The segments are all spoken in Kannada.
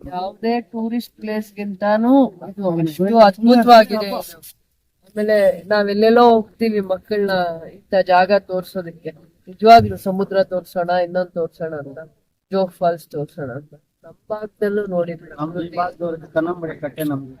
ಯಾವುದೇ ಟೂರಿಸ್ಟ್ ಪ್ಲೇಸ್ ಗಿಂತಾನು ಇದು ಅದ್ಭುತವಾಗಿದೆ. ಆಮೇಲೆ ನಾವೆಲ್ಲೆಲ್ಲೋ ಹೋಗ್ತೀವಿ ಮಕ್ಕಳನ್ನ ಇಂಥ ಜಾಗ ತೋರ್ಸೋದಕ್ಕೆ. ನಿಜವಾಗ್ಲು ಸಮುದ್ರ ತೋರ್ಸೋಣ ಇನ್ನೊಂದ್ ತೋರ್ಸೋಣ ಅಂತ. ಜೋಗ್ ಫಾಲ್ಸ್ ತೋರ್ಸೋಣ ಅಂತ. ನಮ್ಮ ಭಾಗದಲ್ಲೂ ನೋಡಿದ್ರು ಕಟ್ಟೆ ನಮ್ಗೆ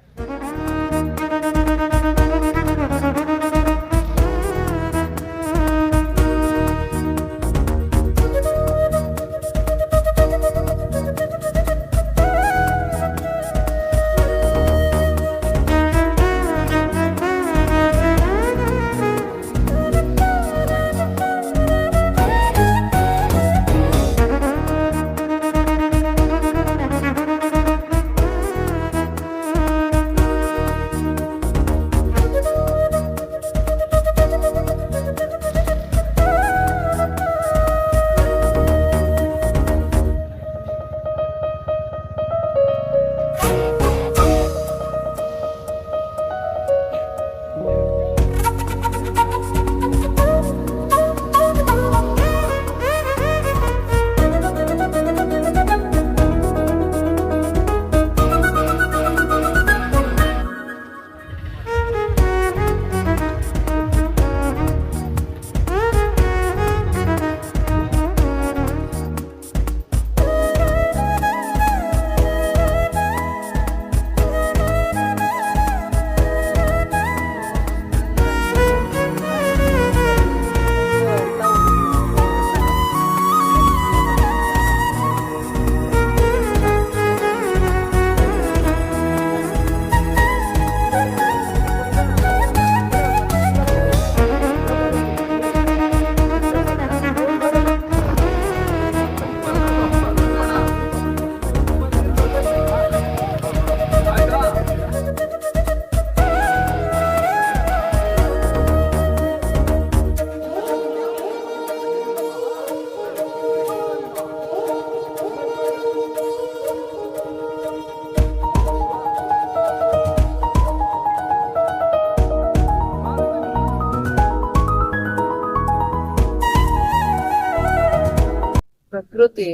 ಪ್ರಕೃತಿ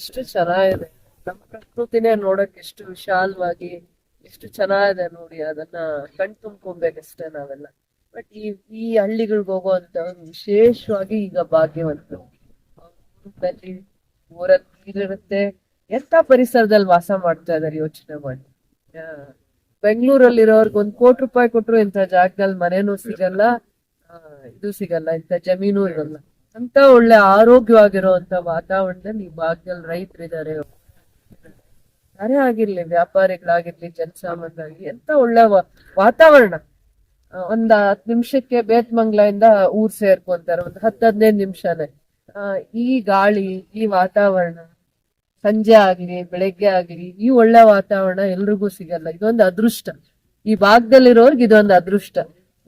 ಎಷ್ಟು ಚೆನ್ನಾಗಿದೆ. ನಮ್ಮ ಪ್ರಕೃತಿನೇ ನೋಡಕ್ ಎಷ್ಟು ವಿಶಾಲವಾಗಿ ಎಷ್ಟು ಚೆನ್ನಾಗಿದೆ ನೋಡಿ, ಅದನ್ನ ಕಣ್ ತುಂಬ್ಕೊಬೇಕಷ್ಟೇ ನಾವೆಲ್ಲ. ಬಟ್ ಈ ಈ ಹಳ್ಳಿಗಳಿಗೆ ಹೋಗುವಂತ ವಿಶೇಷವಾಗಿ ಈಗ ಭಾಗ್ಯವಂತರು. ಊರಲ್ಲಿ ಊರಲ್ಲಿ ನೀರಿರುತ್ತೆ ಎಂತ ಪರಿಸರದಲ್ಲಿ ವಾಸ ಮಾಡ್ತಾ ಇದಾರೆ ಯೋಚನೆ ಮಾಡಿ. ಬೆಂಗಳೂರಲ್ಲಿ ಇರೋರ್ಗ್ ಒಂದ್ ಕೋಟಿ ರೂಪಾಯಿ ಕೊಟ್ರು ಇಂಥ ಜಾಗದಲ್ಲಿ ಮನೇನೂ ಸಿಗಲ್ಲ. ಇದು ಸಿಗಲ್ಲ, ಇಂಥ ಜಮೀನು ಇರಲ್ಲ. ಅಂತ ಒಳ್ಳೆ ಆರೋಗ್ಯವಾಗಿರುವಂತ ವಾತಾವರಣದಲ್ಲಿ ಈ ಭಾಗದಲ್ಲಿ ರೈತರಿದ್ದಾರೆ. ಯಾರೇ ಆಗಿರ್ಲಿ, ವ್ಯಾಪಾರಿಗಳಾಗಿರ್ಲಿ ಜನಸಾಮಾನ್ಯರಾಗಿ ಎಂತ ಒಳ್ಳೆ ವಾತಾವರಣ. ಒಂದ್ ಹತ್ ನಿಮಿಷಕ್ಕೆ ಬೇತ್ಮಂಗ್ಲಿಂದ ಊರ್ ಸೇರ್ಕೊಂತಾರೆ, ಒಂದ್ ಹತ್ತು ಹದಿನೈದು ನಿಮಿಷನೇ. ಈ ಗಾಳಿ, ಈ ವಾತಾವರಣ, ಸಂಜೆ ಆಗ್ಲಿ, ಬೆಳಗ್ಗೆ ಆಗ್ಲಿ, ಈ ಒಳ್ಳೆ ವಾತಾವರಣ ಎಲ್ರಿಗೂ ಸಿಗಲ್ಲ. ಇದೊಂದು ಅದೃಷ್ಟ. ಈ ಭಾಗದಲ್ಲಿರೋರ್ಗೆ ಇದೊಂದು ಅದೃಷ್ಟ.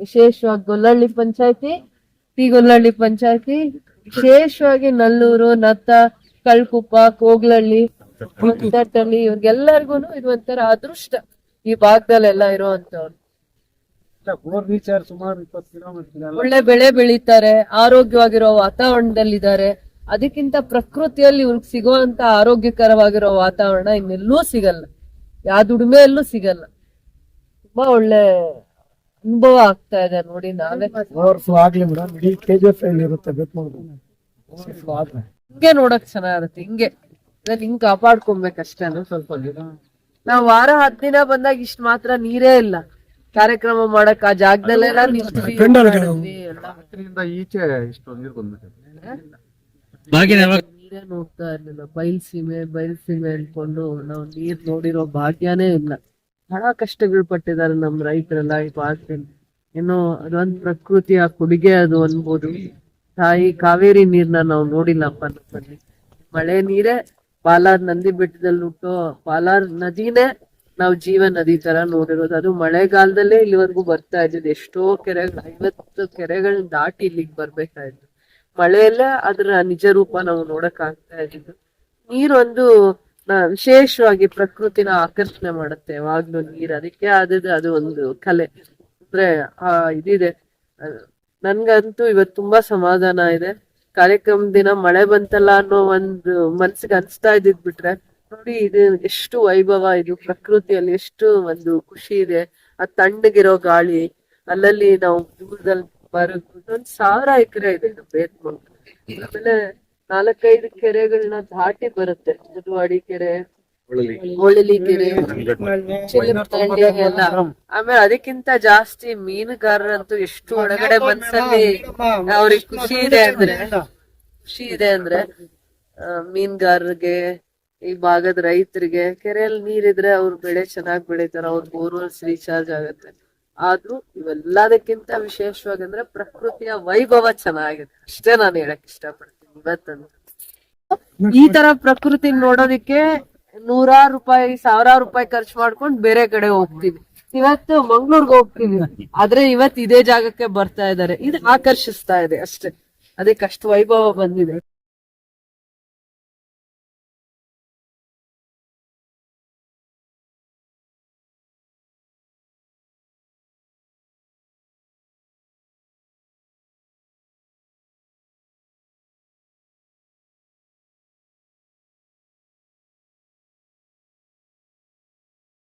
ವಿಶೇಷವಾಗಿ ಗೊಲ್ಲಹಳ್ಳಿ ಪಂಚಾಯತಿ ಟಿ ಗೊಲ್ಲಹಳ್ಳಿ ಪಂಚಾಯತಿ ವಿಶೇಷವಾಗಿ ನಲ್ಲೂರು ನತ್ತ ಕಳ್ಕುಪ್ಪ ಕೋಗ್ಲಹಳ್ಳಿ ಮುದ್ದಟ್ಟಳ್ಳಿ ಇವ್ರಿಗೆಲ್ಲರಿಗೂ ಇದು ಒಂಥರ ಅದೃಷ್ಟ ಈ ಭಾಗದಲ್ಲೆಲ್ಲ ಇರುವಂತವ್ರು ಬೋರ್ ರೀಚಾರ್ಜ್ ಸುಮಾರು ಇಪ್ಪತ್ತು ಕಿಲೋಮೀಟರ್ ಒಳ್ಳೆ ಬೆಳೆ ಬೆಳೀತಾರೆ ಆರೋಗ್ಯವಾಗಿರೋ ವಾತಾವರಣದಲ್ಲಿದ್ದಾರೆ. ಅದಕ್ಕಿಂತ ಪ್ರಕೃತಿಯಲ್ಲಿ ಇವ್ರಿಗೆ ಸಿಗುವಂತ ಆರೋಗ್ಯಕರವಾಗಿರೋ ವಾತಾವರಣ ಇನ್ನೆಲ್ಲೂ ಸಿಗಲ್ಲ. ಯಾವ ದುಡಿಮೆಯಲ್ಲೂ ಸಿಗಲ್ಲ. ತುಂಬಾ ಒಳ್ಳೆ ಅನುಭವ ಆಗ್ತಾ ಇದೆ ನೋಡಿ ನಾವೇ. ಓವರ್ಫ್ಲೋ ಆಗ್ಲಿ ಮೇಡಮ್ ಇಡೀ ಕೆ ಜಿ ಎಫ್ ಇರುತ್ತೆ ಬೇತ್ಮಂಗ್ಳೂರು ಓವರ್ಫ್ಲೋ ಆದ್ರೆ ಹಿಂಗೆ ನೋಡಕ್ ಚೆನ್ನಾಗಿರುತ್ತೆ ಹಿಂಗೆ. ಅದನ್ನ ಹಿಂಗ್ ಕಾಪಾಡ್ಕೊಬೇಕಷ್ಟೇ ಸ್ವಲ್ಪ ನಾವ್ ವಾರ ಹತ್ ದಿನ ಬಂದಾಗ ಇಷ್ಟ ಮಾತ್ರ ನೀರೇ ಇಲ್ಲ. ಕಾರ್ಯಕ್ರಮ ಮಾಡಕ್ ಆ ಜಾಗದಲ್ಲೆಲ್ಲ ನಿಂತ್ವಿ, ಮಾಡಿದ್ವಿ, ಎಲ್ಲ ರಾತ್ರಿಯಿಂದ ಈಚೆ ಇಷ್ಟು ನೀರು ಬಂದ್ಬಿಟ್ಟಿದೆ. ನೀರೇ ನೋಡ್ತಾ ಇರ್ಲಿಲ್ಲ. ಬಯಲ್ಸೀಮೆ ಬಯಲ್ಸೀಮೆ ಅನ್ಕೊಂಡು ನಾವು ನೀರ್ ನೋಡಿರೋ ಭಾಗ್ಯನೇ ಇಲ್ಲ. ಬಹಳ ಕಷ್ಟಗಳು ಪಟ್ಟಿದ್ದಾರೆ ನಮ್ಮ ರೈತರೆಲ್ಲ, ಈ ಭಾಗದಲ್ಲಿ ಏನೋ ಅದೊಂದು ಪ್ರಕೃತಿಯ ಕೊಡುಗೆ ಅದು ಅನ್ಬೋದು. ತಾಯಿ ಕಾವೇರಿ ನೀರ್ನ ನಾವು ನೋಡಿಲ್ಲಪ್ಪ ನಮ್ಮಲ್ಲಿ ಮಳೆ ನೀರೇ, ಪಾಲಾರ್ ನಂದಿ ಬೆಟ್ಟದಲ್ಲಿ ಹುಟ್ಟೋ ಪಾಲಾರ್ ನದಿನೇ ನಾವು ಜೀವ ನದಿ ತರ ನೋಡಿರೋದು. ಅದು ಮಳೆಗಾಲದಲ್ಲೇ ಇಲ್ಲಿವರೆಗೂ ಬರ್ತಾ ಇದ್ದಿದ್ದು. ಎಷ್ಟೋ ಕೆರೆಗಳು ಐವತ್ತು ಕೆರೆಗಳನ್ನ ದಾಟಿ ಇಲ್ಲಿಗೆ ಬರ್ಬೇಕಾಯ್ತು ಮಳೆಯಲ್ಲೇ ಅದರ ನಿಜ ರೂಪ ನಾವು ನೋಡಕ್ ಆಗ್ತಾ ಇದ್ದಿದ್ದು. ನೀರೊಂದು ವಿಶೇಷವಾಗಿ ಪ್ರಕೃತಿನ ಆಕರ್ಷಣೆ ಮಾಡುತ್ತೆ ಯಾವಾಗ್ಲೂ ನೀರು, ಅದಕ್ಕೆ ಆದದ್ದು ಅದು ಒಂದು ಕಲೆ. ಅಂದ್ರೆ, ಆ, ಇದಿದೆ. ನನ್ಗಂತೂ ಇವತ್ತು ತುಂಬಾ ಸಮಾಧಾನ ಇದೆ. ಕಾರ್ಯಕ್ರಮ ದಿನ ಮಳೆ ಬಂತಲ್ಲ ಅನ್ನೋ ಒಂದು ಮನ್ಸಿಗೆ ಅನ್ಸ್ತಾ ಇದ್ದಿದ್ ಬಿಟ್ರೆ, ನೋಡಿ, ಇದು ಎಷ್ಟು ವೈಭವ, ಇದು ಪ್ರಕೃತಿಯಲ್ಲಿ ಎಷ್ಟು ಒಂದು ಖುಷಿ ಇದೆ. ಆ ತಣ್ಣಗಿರೋ ಗಾಳಿ, ಅಲ್ಲಲ್ಲಿ ನಾವು ದೂರದಲ್ಲಿ ಬರೋದು ಒಂದ್ ಸಾವಿರ ಎಕರೆ ಇದೆ ಇದು ಬೇತ್ಮಂಗ್ ಆಮೇಲೆ ನಾಲ್ಕೈದು ಕೆರೆಗಳನ್ನ ದಾಟಿ ಬರುತ್ತೆ. ಮುದುವಾಡಿ ಕೆರೆ ಹೊಳಲಿ. ಕೆರೆ ಎಲ್ಲ. ಆಮೇಲೆ ಅದಕ್ಕಿಂತ ಜಾಸ್ತಿ ಮೀನುಗಾರರಂತೂ ಎಷ್ಟು ಒಳಗಡೆ ಮನ್ಸಲ್ಲಿ ಅವ್ರಿಗೆ ಖುಷಿ ಇದೆ ಅಂದ್ರೆ ಖುಷಿ ಇದೆ ಅಂದ್ರೆ ಮೀನುಗಾರರಿಗೆ ಮೀನ್ಗಾರರಿಗೆ ಈ ಭಾಗದ ರೈತರಿಗೆ ಕೆರೆಯಲ್ಲಿ ನೀರಿದ್ರೆ ಅವ್ರ ಬೆಳೆ ಚೆನ್ನಾಗ್ ಬೆಳಿತಾರ ಅವ್ರ ಬೋರ್ವೆಲ್ಸ್ ರೀಚಾರ್ಜ್ ಆಗತ್ತೆ. ಆದ್ರೂ ಇವೆಲ್ಲದಕ್ಕಿಂತ ವಿಶೇಷವಾಗಿ ಅಂದ್ರೆ ಪ್ರಕೃತಿಯ ವೈಭವ ಚೆನ್ನಾಗಿದೆ. ಅಷ್ಟೇ ನಾನು ಹೇಳಕ್ ಇಷ್ಟಪಡ್ತೀನಿ. ಈ ತರ ಪ್ರಕೃತಿ ನೋಡೋದಿಕ್ಕೆ ನೂರಾರು ರೂಪಾಯಿ ಸಾವಿರಾರು ರೂಪಾಯಿ ಖರ್ಚು ಮಾಡ್ಕೊಂಡು ಬೇರೆ ಕಡೆ ಹೋಗ್ತೀವಿ. ಇವತ್ತು ಮಂಗ್ಳೂರ್ಗೆ ಹೋಗ್ತೀವಿ. ಆದ್ರೆ ಇವತ್ತು ಇದೇ ಜಾಗಕ್ಕೆ ಬರ್ತಾ ಇದಾರೆ ಇದು ಆಕರ್ಷಿಸ್ತಾ ಇದೆ ಅಷ್ಟೇ. ಅದಕ್ಕೆ ಅಷ್ಟು ವೈಭವ ಬಂದಿದೆ.